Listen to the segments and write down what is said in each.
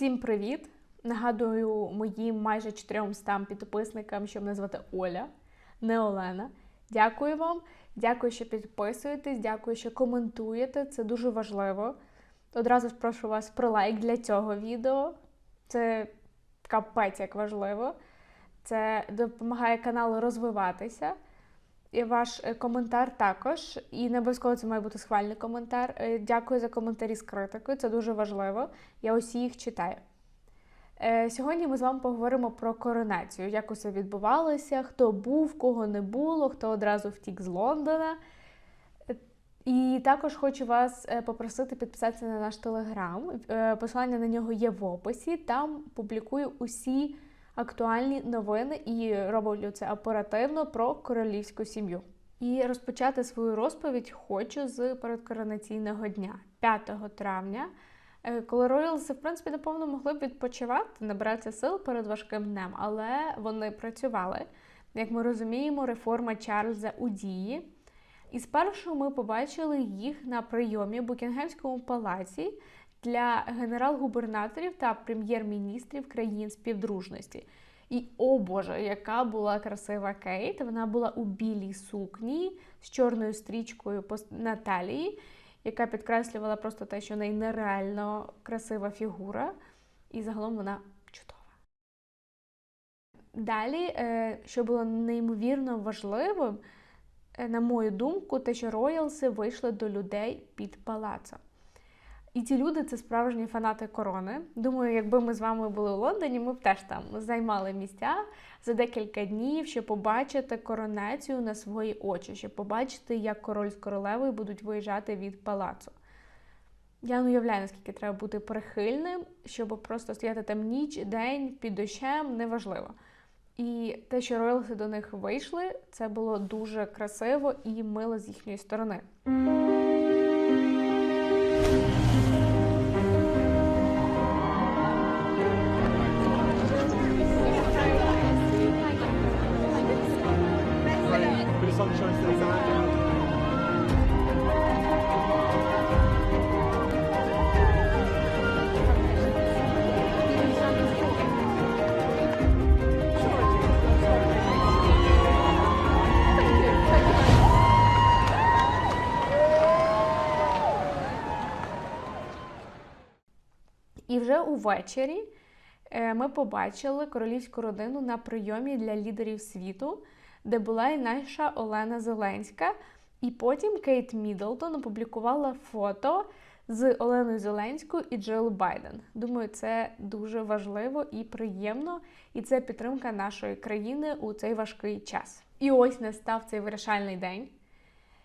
Усім привіт! Нагадую моїм майже 400 підписникам, що мене звати Оля, не Олена. Дякую вам, дякую, що підписуєтесь, дякую, що коментуєте. Це дуже важливо. Одразу ж прошу вас про лайк для цього відео. Це капець як важливо. Це допомагає каналу розвиватися. І ваш е, коментар також. І не обов'язково це має бути схвальний коментар. Е, Дякую за коментарі з критикою, це дуже важливо. Я усі їх читаю. Е, Сьогодні ми з вами поговоримо про коронацію, як усе відбувалося, хто був, кого не було, хто одразу втік з Лондона. І також хочу вас попросити підписатися на наш телеграм. Посилання на нього є в описі. Там публікую усі актуальні новини і роблю це оперативно про королівську сім'ю. І розпочати свою розповідь хочу з передкоронаційного дня, 5 травня, е, коли роялси, в принципі, напевно, могли б відпочивати, набиратися сил перед важким днем, але вони працювали. Як ми розуміємо, реформа Чарльза у дії. І спершу ми побачили їх на прийомі в Букінгемському палаці для генерал-губернаторів та прем'єр-міністрів країн співдружності. І о Боже, яка була красива Кейт! Вона була у білій сукні з чорною стрічкою на талії, яка підкреслювала просто те, що неї нереально красива фігура, і загалом вона чудова. Далі, е, що було неймовірно важливим, е, на мою думку, те, що роялси вийшли до людей під палацом. І ці люди це справжні фанати корони. Думаю, якби ми з вами були у Лондоні, ми б теж там займали місця за декілька днів, щоб побачити коронацію на свої очі, щоб побачити, як король з королевою будуть виїжджати від палацу. Я не уявляю, наскільки треба бути прихильним, щоб просто стояти там ніч, день під дощем, неважливо. І те, що роялси до них вийшли, це було дуже красиво і мило з їхньої сторони. Увечері е, ми побачили королівську родину на прийомі для лідерів світу, де була і наша Олена Зеленська. І потім Кейт Міддлтон опублікувала фото з Оленою Зеленською і Джил Байден. Думаю, це дуже важливо і приємно, і це підтримка нашої країни у цей важкий час. І ось настав цей вирішальний день,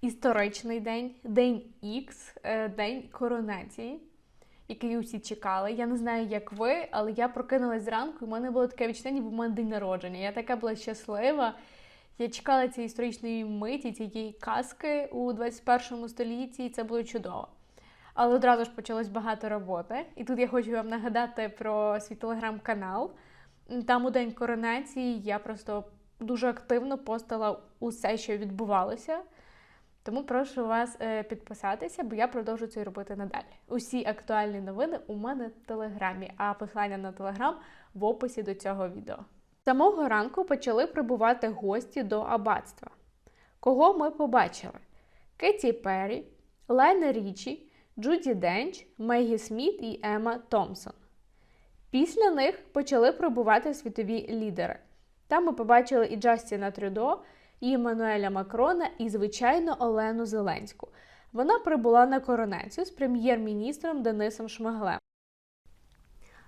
історичний день, день Х, день коронації який усі чекали. Я не знаю, як ви, але я прокинулась зранку, і в мене було таке відчуття, ніби в мене день народження. Я така була щаслива. Я чекала цієї історичної миті, цієї казки у 21 столітті, і це було чудово. Але одразу ж почалось багато роботи. І тут я хочу вам нагадати про свій телеграм-канал. Там у день коронації я просто дуже активно постила усе, що відбувалося. Тому прошу вас е, підписатися, бо я продовжу це робити надалі. Усі актуальні новини у мене в телеграмі, а посилання на телеграм в описі до цього відео. Самого ранку почали прибувати гості до аббатства. Кого ми побачили? Кеті Перрі, Лайна Річі, Джуді Денч, Мегі Сміт і Ема Томпсон. Після них почали прибувати світові лідери. Там ми побачили і Джастіна Трюдо, і Еммануеля Макрона, і, звичайно, Олену Зеленську. Вона прибула на коронацію з прем'єр-міністром Денисом Шмиглем.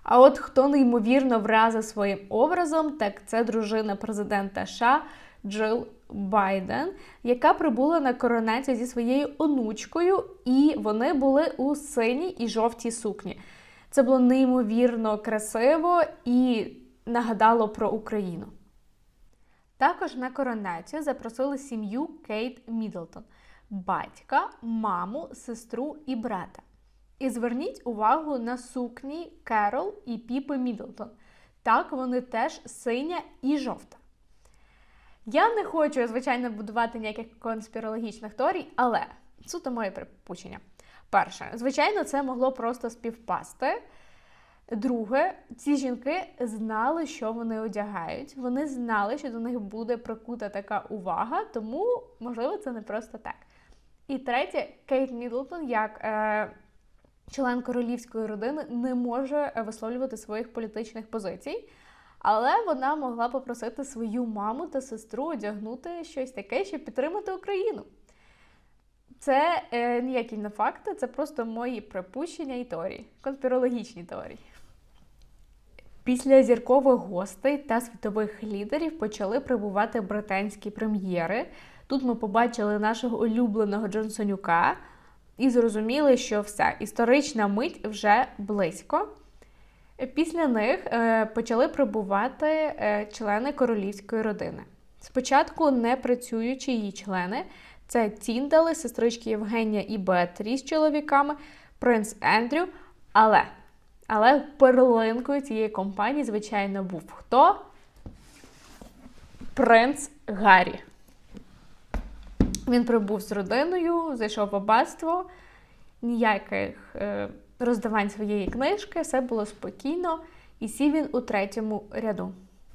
А от хто неймовірно вразив своїм образом, так це дружина президента США Джил Байден, яка прибула на коронацію зі своєю онучкою, і вони були у синій і жовтій сукні. Це було неймовірно красиво і нагадало про Україну. Також на коронацію запросили сім'ю Кейт Міддлтон – батька, маму, сестру і брата. І зверніть увагу на сукні Керол і Піпи Міддлтон. Так, вони теж синя і жовта. Я не хочу, звичайно, будувати ніяких конспірологічних теорій, але суто моє припущення. Перше, звичайно, це могло просто співпасти. Друге, ці жінки знали, що вони одягають. Вони знали, що до них буде прикута така увага, тому, можливо, це не просто так. І третє, Кейт Мідлтон, як е, член королівської родини, не може висловлювати своїх політичних позицій. Але вона могла попросити свою маму та сестру одягнути щось таке, щоб підтримати Україну. Це е, ніякі не факти, це просто мої припущення і теорії, конспірологічні теорії. Після зіркових гостей та світових лідерів почали прибувати британські прем'єри. Тут ми побачили нашого улюбленого Джонсонюка і зрозуміли, що все, історична мить вже близько. Після них е, почали прибувати е, члени королівської родини. Спочатку не працюючі її члени це Тіндали, сестрички Євгенія і Беатрі з чоловіками, принц Ендрю. Але, але перлинкою цієї компанії, звичайно, був хто? Принц Гаррі. Він прибув з родиною, зайшов в аббатство, ніяких е, роздавань своєї книжки, все було спокійно, і сів він у третьому ряду.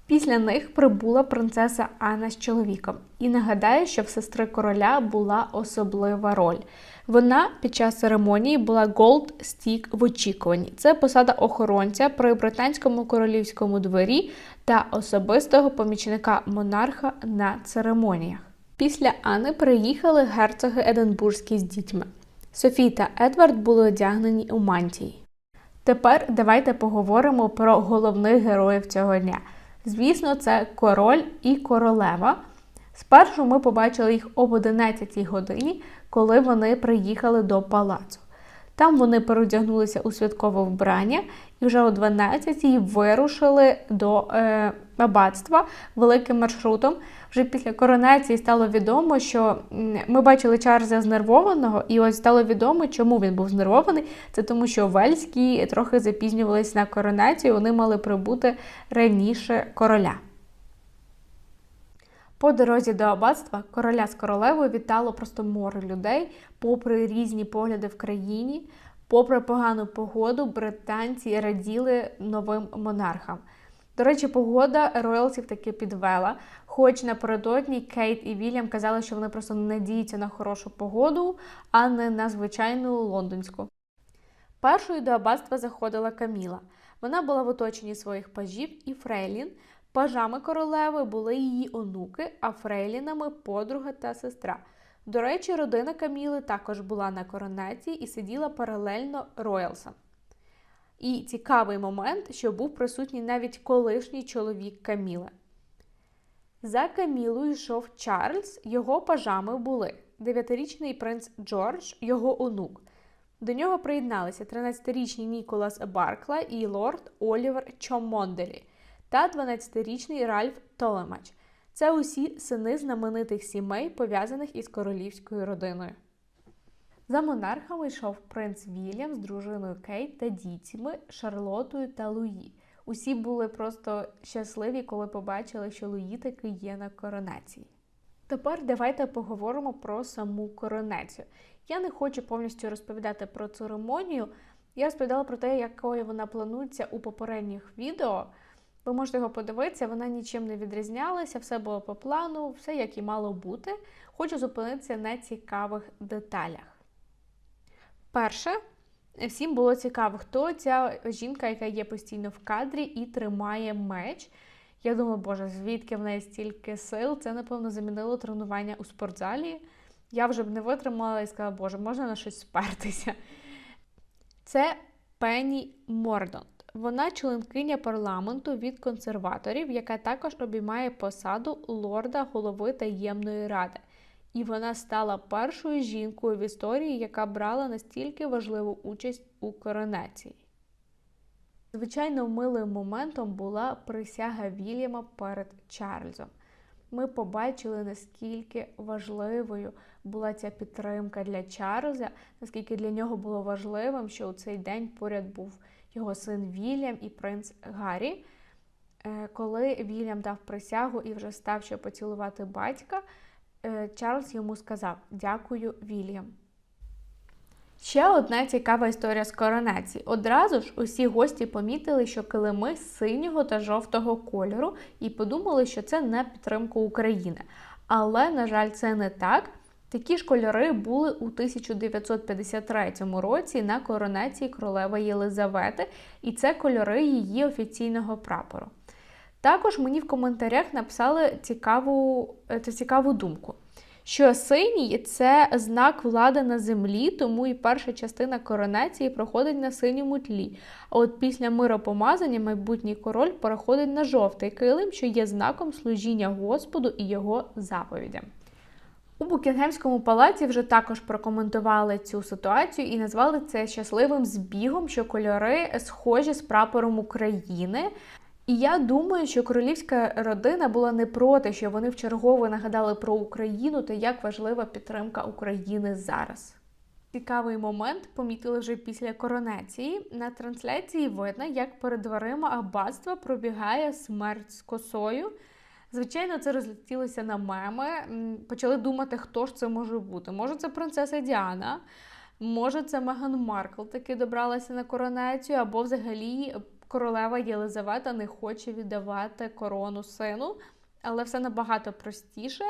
Після них прибула принцеса Анна з чоловіком. І нагадаю, що в сестри короля була особлива роль. Вона під час церемонії була Gold Stick в очікуванні. Це посада охоронця при британському королівському дворі та особистого помічника монарха на церемоніях. Після Анни приїхали герцоги Единбурзькі з дітьми. Софій та Едвард були одягнені у мантії. Тепер давайте поговоримо про головних героїв цього дня. Звісно, це король і королева. Спершу ми побачили їх об 11 годині, коли вони приїхали до палацу. Там вони переодягнулися у святкове вбрання і вже о 12-й вирушили до е, аббатства великим маршрутом. Вже після коронації стало відомо, що ми бачили Чарльза знервованого, і ось стало відомо, чому він був знервований. Це тому, що Вельські трохи запізнювались на коронацію, вони мали прибути раніше короля. По дорозі до аббатства короля з королевою вітало просто море людей, попри різні погляди в країні, попри погану погоду, британці раділи новим монархам. До речі, погода роялсів таки підвела. Хоч напередодні Кейт і Вільям казали, що вони просто надіються на хорошу погоду, а не на звичайну лондонську. Першою до аббатства заходила Каміла. Вона була в оточенні своїх пажів і Фрейлін. Пажами королеви були її онуки, а Фрейлінами подруга та сестра. До речі, родина Каміли також була на коронації і сиділа паралельно роялсам. І цікавий момент, що був присутній навіть колишній чоловік Каміли. За Камілою йшов Чарльз, його пажами були дев'ятирічний принц Джордж, його онук. До нього приєдналися 13-річний Ніколас Баркла і лорд Олівер Чомонделі та 12-річний Ральф Толемач. Це усі сини знаменитих сімей, пов'язаних із королівською родиною. За монархами йшов принц Вільям з дружиною Кейт та дітьми Шарлотою та Луї. Усі були просто щасливі, коли побачили, що Луї таки є на коронації. Тепер давайте поговоримо про саму коронацію. Я не хочу повністю розповідати про церемонію. Я розповідала про те, якою вона планується у попередніх відео. Ви можете його подивитися, вона нічим не відрізнялася, все було по плану, все як і мало бути. Хочу зупинитися на цікавих деталях. Перше, всім було цікаво, хто ця жінка, яка є постійно в кадрі і тримає меч. Я думаю, боже, звідки в неї стільки сил? Це, напевно, замінило тренування у спортзалі. Я вже б не витримала і сказала, боже, можна на щось спертися. Це Пенні Мордонт. Вона членкиня парламенту від консерваторів, яка також обіймає посаду лорда голови таємної ради. І вона стала першою жінкою в історії, яка брала настільки важливу участь у коронації. Звичайно, милим моментом була присяга Вільяма перед Чарльзом. Ми побачили, наскільки важливою була ця підтримка для Чарльза, наскільки для нього було важливим, що у цей день поряд був його син Вільям і принц Гаррі. Е, коли Вільям дав присягу і вже став ще поцілувати батька, Чарльз йому сказав: Дякую, Вільям. Ще одна цікава історія з коронації. Одразу ж усі гості помітили, що килими синього та жовтого кольору, і подумали, що це на підтримку України. Але, на жаль, це не так. Такі ж кольори були у 1953 році на коронації королеви Єлизавети, і це кольори її офіційного прапору. Також мені в коментарях написали цікаву, е, та цікаву думку, що синій це знак влади на землі, тому і перша частина коронації проходить на синьому тлі. А от після миропомазання майбутній король переходить на жовтий килим, що є знаком служіння Господу і його заповідям. У Букінгемському палаці вже також прокоментували цю ситуацію і назвали це щасливим збігом, що кольори схожі з прапором України. І я думаю, що королівська родина була не проти, що вони вчергове нагадали про Україну та як важлива підтримка України зараз. Цікавий момент помітили вже після коронації. На трансляції видно, як перед дверима аббатства пробігає смерть з косою. Звичайно, це розлетілося на меми. Почали думати, хто ж це може бути. Може, це принцеса Діана, може, це Меган Маркл таки добралася на коронацію, або взагалі королева Єлизавета не хоче віддавати корону сину. Але все набагато простіше.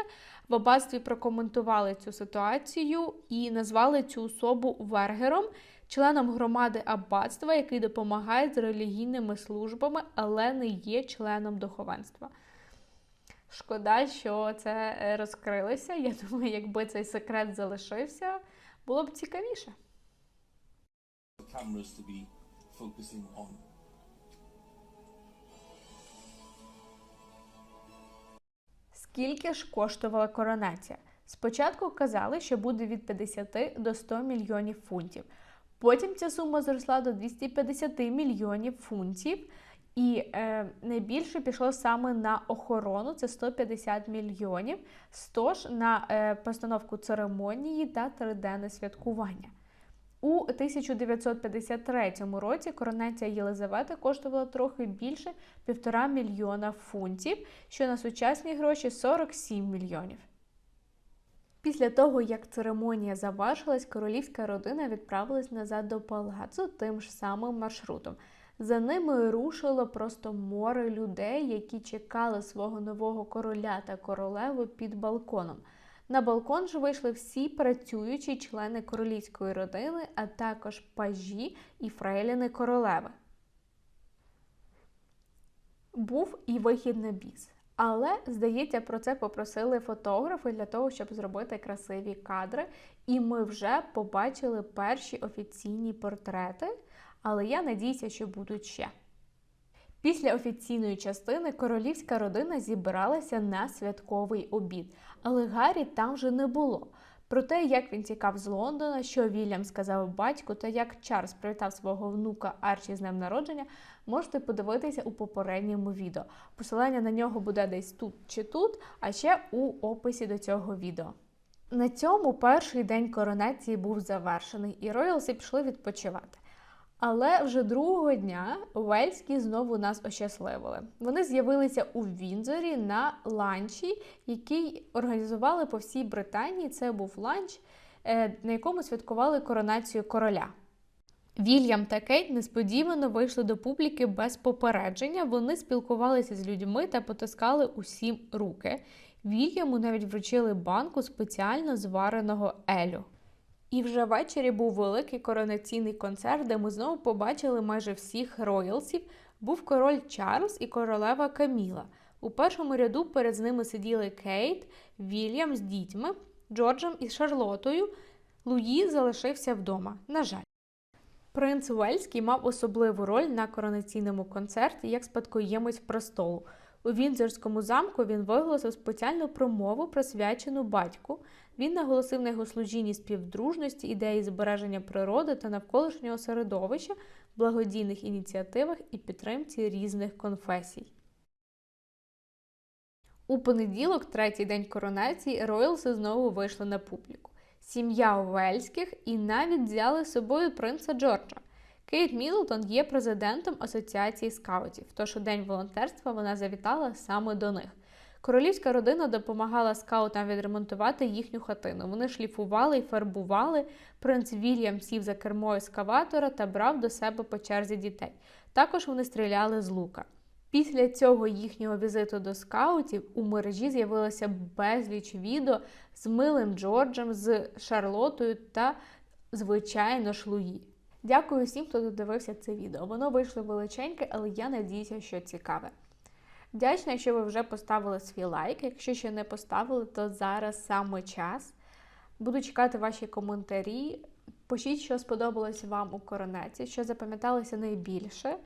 В аббатстві прокоментували цю ситуацію і назвали цю особу Вергером, членом громади аббатства, який допомагає з релігійними службами, але не є членом духовенства. Шкода, що це е, розкрилося. Я думаю, якби цей секрет залишився, було б цікавіше. cameras to be focusing on. Скільки ж коштувала коронація? Спочатку казали, що буде від 50 до 100 мільйонів фунтів. Потім ця сума зросла до 250 мільйонів фунтів, і е, найбільше пішло саме на охорону це 150 мільйонів, 100 ж на е, постановку церемонії та триденне святкування. У 1953 році коронація Єлизавети коштувала трохи більше півтора мільйона фунтів, що на сучасні гроші 47 мільйонів. Після того, як церемонія завершилась, королівська родина відправилась назад до палацу тим ж самим маршрутом. За ними рушило просто море людей, які чекали свого нового короля та королеву під балконом. На балкон ж вийшли всі працюючі члени королівської родини, а також пажі і фрейліни королеви. Був і вихід на біс. Але, здається, про це попросили фотографи для того, щоб зробити красиві кадри. І ми вже побачили перші офіційні портрети. Але я надіюся, що будуть ще. Після офіційної частини королівська родина зібралася на святковий обід, але Гаррі там вже не було. Про те, як він тікав з Лондона, що Вільям сказав батьку, та як Чарльз привітав свого внука Арчі з днем народження, можете подивитися у попередньому відео. Посилання на нього буде десь тут чи тут, а ще у описі до цього відео. На цьому перший день коронації був завершений, і роялси пішли відпочивати. Але вже другого дня Уельські знову нас ощасливили. Вони з'явилися у Вінзорі на ланчі, який організували по всій Британії. Це був ланч, е, на якому святкували коронацію короля. Вільям та Кейт несподівано вийшли до публіки без попередження. Вони спілкувалися з людьми та потискали усім руки. Вільяму навіть вручили банку спеціально звареного елю. І вже ввечері був великий коронаційний концерт, де ми знову побачили майже всіх роялсів. Був король Чарльз і королева Каміла. У першому ряду перед ними сиділи Кейт, Вільям з дітьми, Джорджем і Шарлотою. Луї залишився вдома. На жаль. Принц Уельський мав особливу роль на коронаційному концерті як спадкоємець престолу. У Віндзорському замку він виголосив спеціальну промову, присвячену батьку. Він наголосив на його служінні співдружності, ідеї збереження природи та навколишнього середовища, благодійних ініціативах і підтримці різних конфесій. У понеділок, третій день коронації, роялси знову вийшли на публіку. Сім'я Уельських і навіть взяли з собою принца Джорджа. Кейт Мідлтон є президентом Асоціації скаутів, тож у день волонтерства вона завітала саме до них. Королівська родина допомагала скаутам відремонтувати їхню хатину. Вони шліфували і фарбували. Принц Вільям сів за кермо ескаватора та брав до себе по черзі дітей. Також вони стріляли з лука. Після цього їхнього візиту до скаутів у мережі з'явилося безліч відео з милим Джорджем, з Шарлотою та, звичайно, ж Луї. Дякую всім, хто додивився це відео. Воно вийшло величеньке, але я надіюся, що цікаве. Вдячна, якщо ви вже поставили свій лайк. Якщо ще не поставили, то зараз саме час. Буду чекати ваші коментарі. Пишіть, що сподобалось вам у коронеці, що запам'яталося найбільше.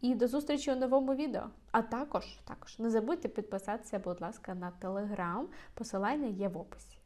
І до зустрічі у новому відео. А також, також не забудьте підписатися, будь ласка, на телеграм. Посилання є в описі.